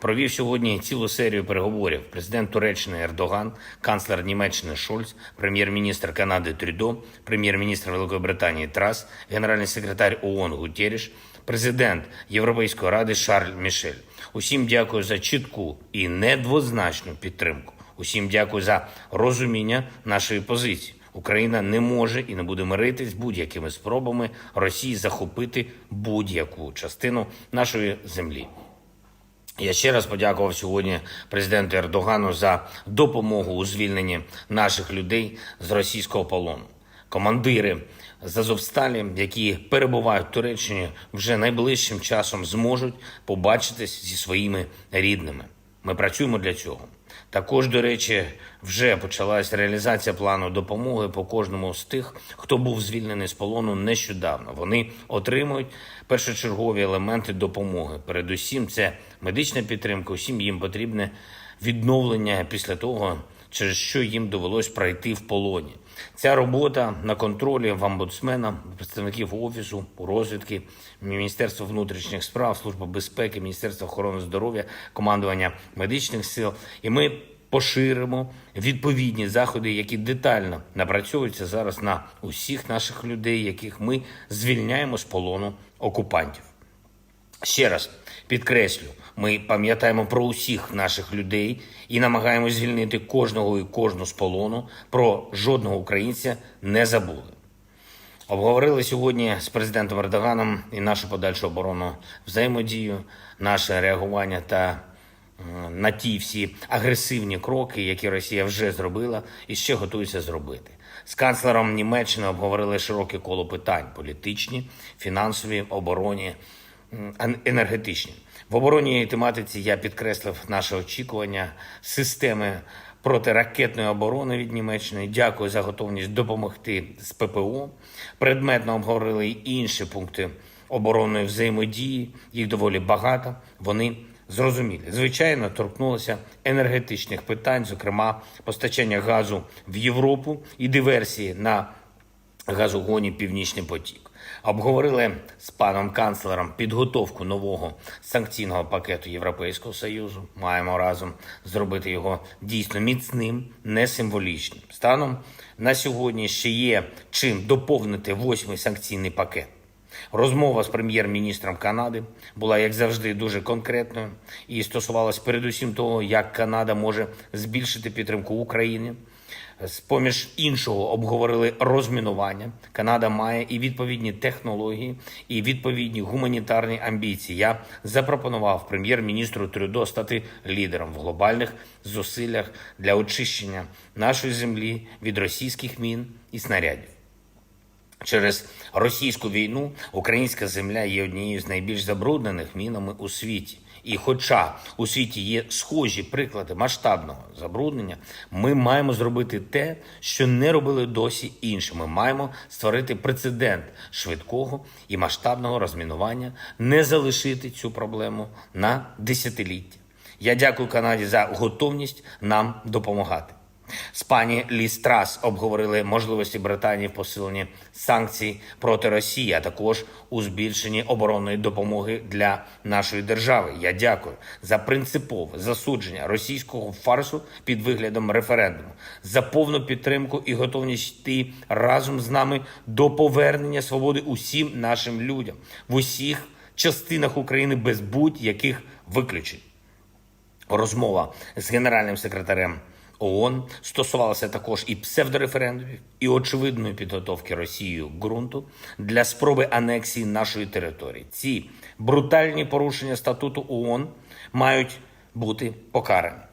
Провів сьогодні цілу серію переговорів. Президент Туреччини Ердоган, канцлер Німеччини Шольц, прем'єр-міністр Канади Трюдо, прем'єр-міністр Великої Британії Трас, генеральний секретар ООН Гутєріш, президент Європейської ради Шарль Мішель. Усім дякую за чітку і недвозначну підтримку. Усім дякую за розуміння нашої позиції. Україна не може і не буде миритись будь-якими спробами Росії захопити будь-яку частину нашої землі. Я ще раз подякував сьогодні президенту Ердогану за допомогу у звільненні наших людей з російського полону. Командири з Азовсталі, які перебувають в Туреччині, вже найближчим часом зможуть побачитись зі своїми рідними. Ми працюємо для цього. Також, до речі, вже почалась реалізація плану допомоги по кожному з тих, хто був звільнений з полону нещодавно. Вони отримують першочергові елементи допомоги. Передусім, це медична підтримка. Усім їм потрібне відновлення після того, через що їм довелось пройти в полоні. Ця робота на контролі в омбудсмена, представників офісу, розвідки, Міністерства внутрішніх справ, Служби безпеки, Міністерства охорони здоров'я, командування медичних сил. І ми поширимо відповідні заходи, які детально напрацьовуються зараз на усіх наших людей, яких ми звільняємо з полону окупантів. Ще раз підкреслю, ми пам'ятаємо про усіх наших людей і намагаємось звільнити кожного і кожну з полону. Про жодного українця не забули. Обговорили сьогодні з президентом Ердоганом і нашу подальшу оборону взаємодію, наше реагування та е, на ті всі агресивні кроки, які Росія вже зробила і ще готується зробити. З канцлером Німеччини обговорили широке коло питань: політичні, фінансові, оборонні, енергетичні. В оборонній тематиці я підкреслив наше очікування системи протиракетної оборони від Німеччини. Дякую за готовність допомогти з ППО. Предметно обговорили й інші пункти оборонної взаємодії. Їх доволі багато. Вони зрозумілі. Звичайно, торкнулося енергетичних питань, зокрема постачання газу в Європу і диверсії на газогоні Північний потік. Обговорили з паном канцлером підготовку нового санкційного пакету Європейського союзу. Маємо разом зробити його дійсно міцним, не символічним. Станом на сьогодні ще є чим доповнити восьмий санкційний пакет. Розмова з прем'єр-міністром Канади була, як завжди, дуже конкретною і стосувалась передусім того, як Канада може збільшити підтримку України. З поміж іншого обговорили розмінування. Канада має і відповідні технології, і відповідні гуманітарні амбіції. Я запропонував прем'єр-міністру Трюдо стати лідером в глобальних зусиллях для очищення нашої землі від російських мін і снарядів. Через російську війну українська земля є однією з найбільш забруднених мінами у світі. І хоча у світі є схожі приклади масштабного забруднення, ми маємо зробити те, що не робили досі інші. Ми маємо створити прецедент швидкого і масштабного розмінування, не залишити цю проблему на десятиліття. Я дякую Канаді за готовність нам допомагати. З пані Ліс Трас обговорили можливості Британії в посиленні санкцій проти Росії, а також у збільшенні оборонної допомоги для нашої держави. Я дякую за принципове засудження російського фарсу під виглядом референдуму, за повну підтримку і готовність йти разом з нами до повернення свободи усім нашим людям в усіх частинах України без будь-яких виключень. Розмова з генеральним секретарем ООН стосувалася також і псевдореферендумів, і очевидної підготовки Росією ґрунту для спроби анексії нашої території. Ці брутальні порушення статуту ООН мають бути покарані.